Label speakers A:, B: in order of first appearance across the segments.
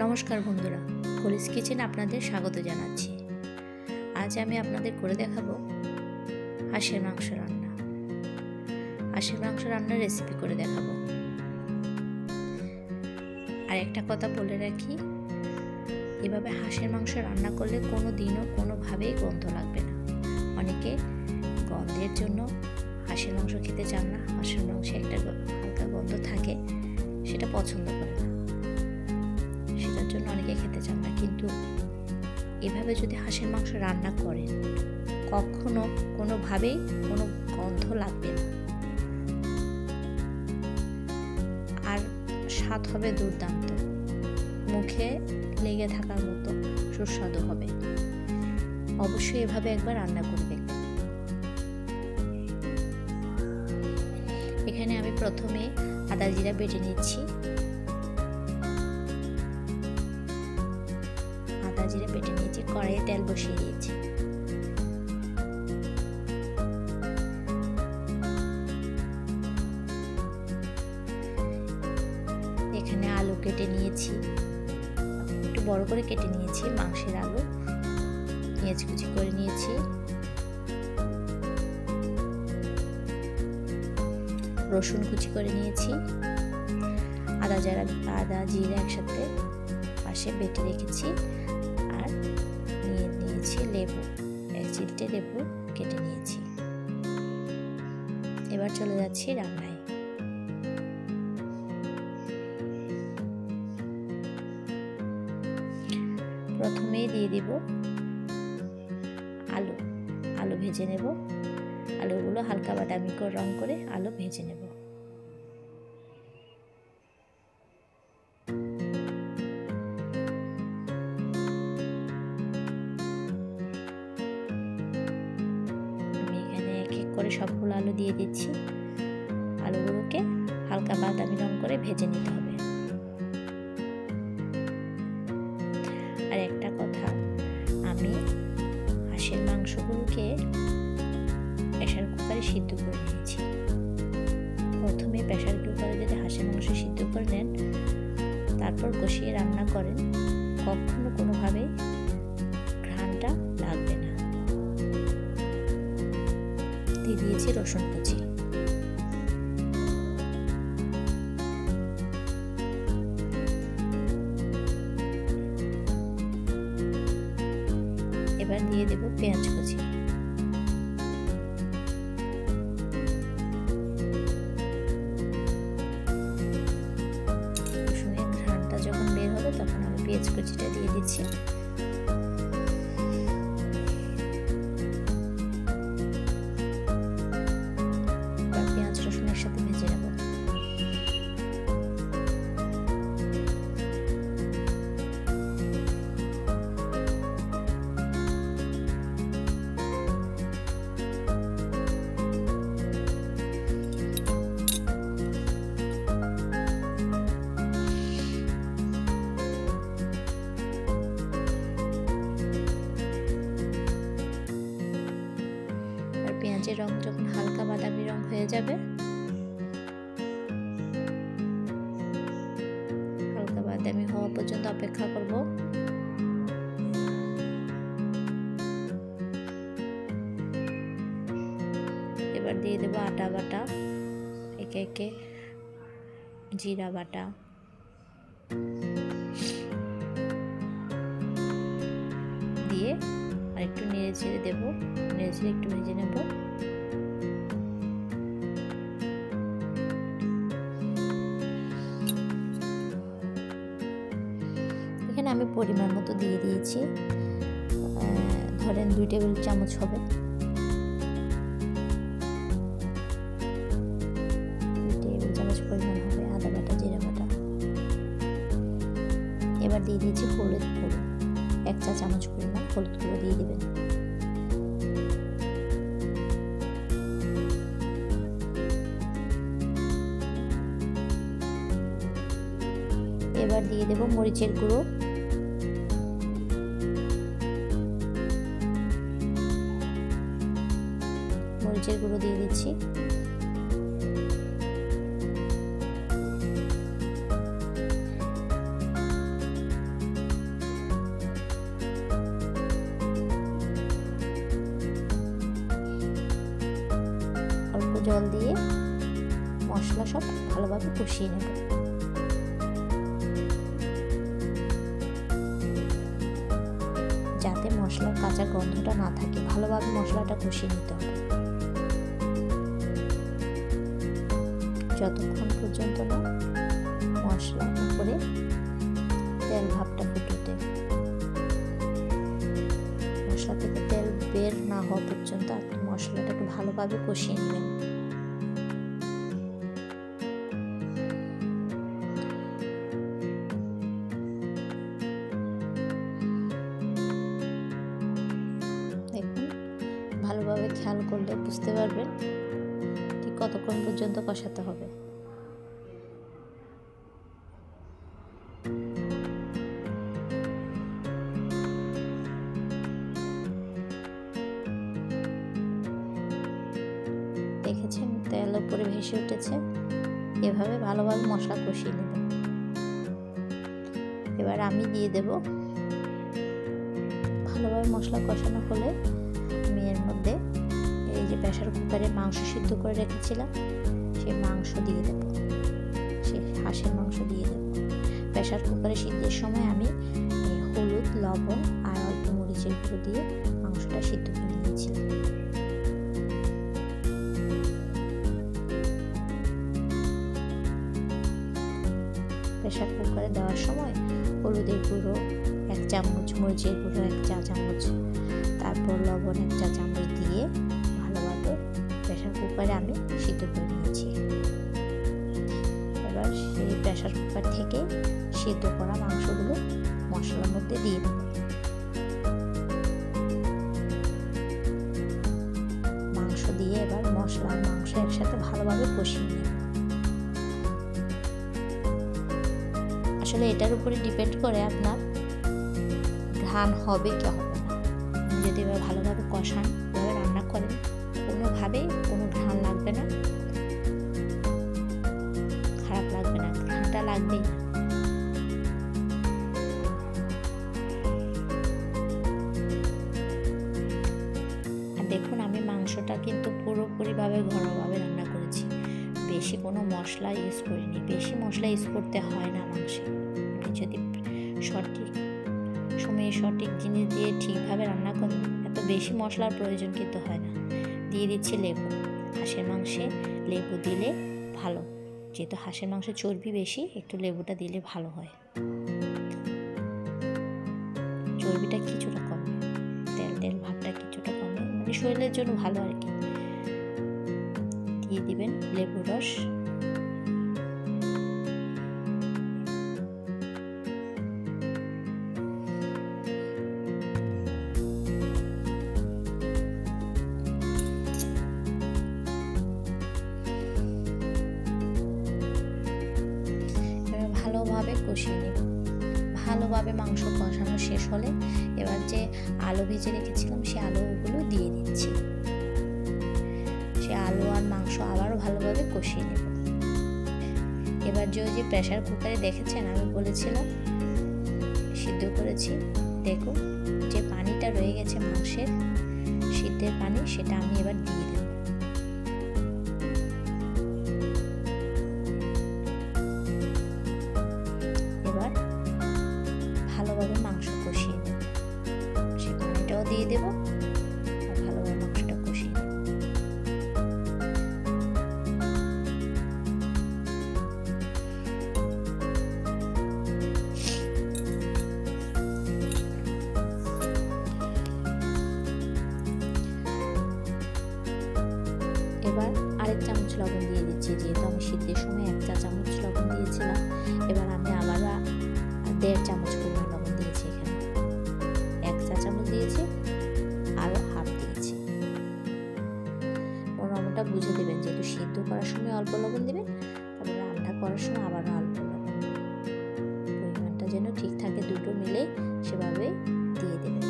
A: নমস্কার বন্ধুরা কলিস কিচেন আপনাদের স্বাগত জানাচ্ছি। আজ আমি আপনাদের করে দেখাবো হাঁসের মাংস রান্না। হাঁসের মাংস রান্নার রেসিপি করে দেখাবো। আর একটা কথা বলে রাখি, এভাবে হাঁসের মাংস রান্না করলে কোনো দিনও কোনোভাবেই গন্ধ লাগবে না। অনেকে গন্ধের জন্য হাঁসের মাংস খেতে চান না, হাঁসের মাংসে একটা হালকা গন্ধ থাকে, সেটা পছন্দ করে না। সেটার জন্য অনেকে খেতে চান না, কিন্তু এভাবে যদি হাঁসের মাংস রান্না করেন, কখনো কোনোভাবেই কোনো গন্ধ লাগবে না। আর স্বাদ হবে দুর্দান্ত। মুখে লেগে থাকার মতো সুস্বাদু হবে। অবশ্যই এভাবে একবার রান্না করে দেখবেন। এখানে আমি প্রথমে আদা জিরা বেটে নিচ্ছি। জিরা বেটে নিয়েছি, কড়াইয়ে তেল বসিয়ে দিয়েছি। এখানে আলু কেটে নিয়েছি। একটু বড় করে কেটে নিয়েছি, মাংসের আলু। পেঁয়াজ কুচি করে নিয়েছি। রসুন কুচি করে নিয়েছি। আদা যারা আদা, জিরা একসাথে পাশে বেটে রেখেছি। লেবু, এক চিলটে লেবু কেটে নিয়েছি। এবার চলে যাচ্ছি রান্নায়। প্রথমেই দিয়ে দিব আলু। আলু ভেজে নেব। আলুগুলো হালকা বাদামি করে রং করে আলু ভেজে নেব। দিচ্ছি আলুগুলোকে হালকা বাদামি রং করে ভেজে নিতে হবে। আর একটা কথা, আমি হাঁসের মাংসগুলোকে প্রেশার কুকারে সিদ্ধ করে নিয়েছি। প্রথমে প্রেশার কুকারে যদি হাঁসের মাংস সিদ্ধ করে নেন, তারপর কষিয়ে রান্না করেন, কখনো কোনোভাবে দিয়েছি রসুন কুচি এবার দিয়ে দেব পেঁয়াজ কুচি। রসুনের ঘ্রাণটা যখন বের হবে তখন আমি পেঁয়াজ কুচিটা দিয়ে দিচ্ছি। পেঁয়াজের রং যখন হালকা বাদামি রং হয়ে যাবে, হালকা বাদামি হওয়া পর্যন্ত অপেক্ষা করব। এবার দিয়ে দেবো আটা বাটা, একে একে জিরা বাটা। ছেড়ে দেবো। নেড়ে একটু ভেজে নেব। এখানে আমি পরিমাণ মতো দিয়ে দিয়েছি। ধরেন দুই টেবিল চামচ হবে। এবার দিয়ে দেব মরিচের গুঁড়ো। মরিচের গুঁড়ো দিয়ে দিচ্ছি। অল্প জল দিয়ে মশলা সব ভালোভাবে কষিয়ে নেব। কষিয়ে নিতে হবে যতক্ষণ পর্যন্ত না মশলা উপরে তেল ভাবটা ফুটে মশলা থেকে তেল বের না হওয়া পর্যন্ত আপনি মশলাটাকে ভালোভাবে কষিয়ে নেবেন। খেয়াল করলে বুঝতে পারবেন ঠিক কতক্ষণ পর্যন্ত কষাতে হবে। দেখেছেন? তেল উপরে ভেসে উঠেছে। এভাবে ভালোভাবে মশলা কষিয়ে নেবেন এবার আমি দিয়ে দেব। ভালোভাবে মশলা কষানো হলে প্রেশার কুকারে মাংস সিদ্ধ করে রেখেছিলাম। সেই মাংস দিয়ে দেব। সেই হাঁসের মাংস দিয়ে দেব। প্রেশার কুকারে সিদ্ধের সময় আমি হলুদ, লবণ আর অল্প মরিচের গুঁড়ো দিয়ে মাংসটা সিদ্ধ করে নিয়েছিলাম। প্রেশার কুকারে দেওয়ার সময় হলুদের গুঁড়ো, এক চামচ মরিচের গুঁড়ো, এক চা চামচ, তারপর লবণ, এক চা চামচ কুকারে আমি সিদ্ধ করে নিয়েছি। এবার সেই প্রেশার কুকার থেকে সিদ্ধ করা মাংসগুলো মশলার মধ্যে দিয়ে দেবো। মাংস দিয়ে এবার মশলা আর মাংস একসাথে ভালোভাবে কষিয়ে নেব। আসলে এটার উপরে ডিপেন্ড করে আপনার ঘ্রাণ হবে কি হবে না। যদি এবার ভালোভাবে কষান, এভাবে রান্না করেন, কোনোভাবেই কোনো ঘ্রাণ লাগবে না? খারাপ লাগবে না ঘ্রাণটা লাগবেই। আর দেখুন, আমি মাংসটা কিন্তু পুরোপুরিভাবে ঘরোয়াভাবে রান্না করেছি। বেশি কোনো মশলা ইউজ করিনি। বেশি মশলা ইউজ করতে হয় না মাংসে। যদি সঠিক সময়ে সঠিক জিনিস দিয়ে ঠিকভাবে রান্না করেন এত বেশি মশলার প্রয়োজন কিন্তু হয় না। দিয়ে দিচ্ছি লেবু। হাঁসের মাংসে লেবু দিলে ভালো। যেহেতু হাঁসের মাংসে চর্বি বেশি, একটু লেবুটা দিলে ভালো হয়। চর্বিটা কিছুটা কমে। তেল তেল ভাবটা কিছুটা কমে। মানে শরীরের জন্য ভালো আর কি। দিয়ে দিবেন লেবু রস। কষিয়ে নেব ভালোভাবে মাংস কষানো শেষ হলে এবার যে আলু ভেজে রেখেছিলাম, সে আলুগুলো দিয়ে দিচ্ছি। সে আলু আর মাংস আবারও ভালোভাবে কষিয়ে নেব এবার যে ওই যে প্রেশার কুকারে দেখেছেন, আমি বলেছিলাম, সিদ্ধ করেছি। দেখুন, যে পানিটা রয়ে গেছে মাংসের, সিদ্ধের পানি, সেটা আমি এবার দিয়ে মাংস কষিয়ে নেব সে পানিটাও দিয়ে দেব ভালোভাবে মাংসটা কষিয়ে নেব এবার আরেক চামচ লবণ দিয়ে দিচ্ছি, যেহেতু আমি শীতের সময় এক চা চামচ লবণ দিয়েছিলাম। যেন ঠিক থাকে দুটো মিলে সেভাবে দিয়ে দেবেন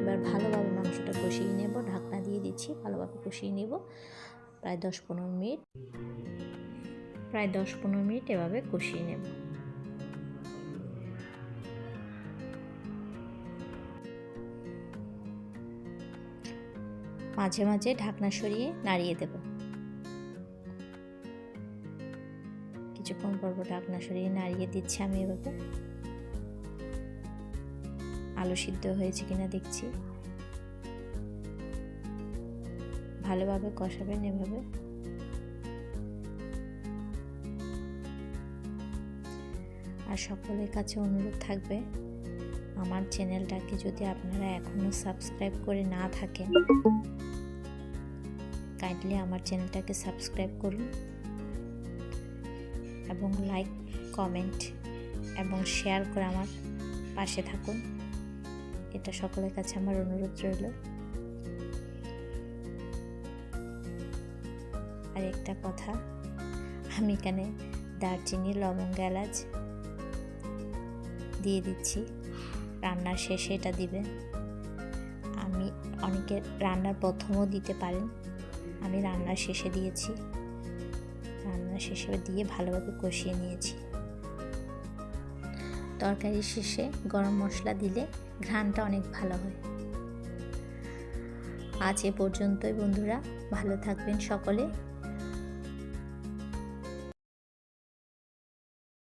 A: এবার ভালোভাবে মাংসটা কষিয়ে নেব, ঢাকনা দিয়ে দিচ্ছি, ভালোভাবে কষিয়ে নেব। প্রায় দশ পনেরো মিনিট, প্রায় দশ পনেরো মিনিট এভাবে কষিয়ে নেব। মাঝে মাঝে ঢাকনা সরিয়ে নাড়িয়ে দেব। কিছুক্ষণ পর পর ঢাকনা সরিয়ে নাড়িয়ে দিচ্ছি, আমি এভাবে আলু সিদ্ধ হয়েছে কিনা দেখছি। ভালোভাবে কষাবেন এভাবে। আর সকলের কাছে অনুরোধ থাকবে, আমার চ্যানেলটাকে যদি আপনারা এখনও সাবস্ক্রাইব করে না থাকেন কাইন্ডলি আমার চ্যানেলটাকে সাবস্ক্রাইব করুন। এবং লাইক কমেন্ট এবং শেয়ার করে আমার পাশে থাকুন। এটা সকলের কাছে আমার অনুরোধ রইল। আর একটা কথা, আমি এখানে দারচিনি, লবঙ্গ, এলাচ দিয়ে দিচ্ছি। রান্নার শেষে এটা দিবেন। আমি অনেকে রান্নার প্রথমও দিতে পারেন। আমি রান্নার শেষে দিয়েছি। রান্নার শেষে দিয়ে ভালোভাবে কষিয়ে নিয়েছি। তরকারির শেষে গরম মশলা দিলে ঘ্রাণটা অনেক ভালো হয়। আজ এ পর্যন্তই বন্ধুরা, ভালো থাকবেন সকলে।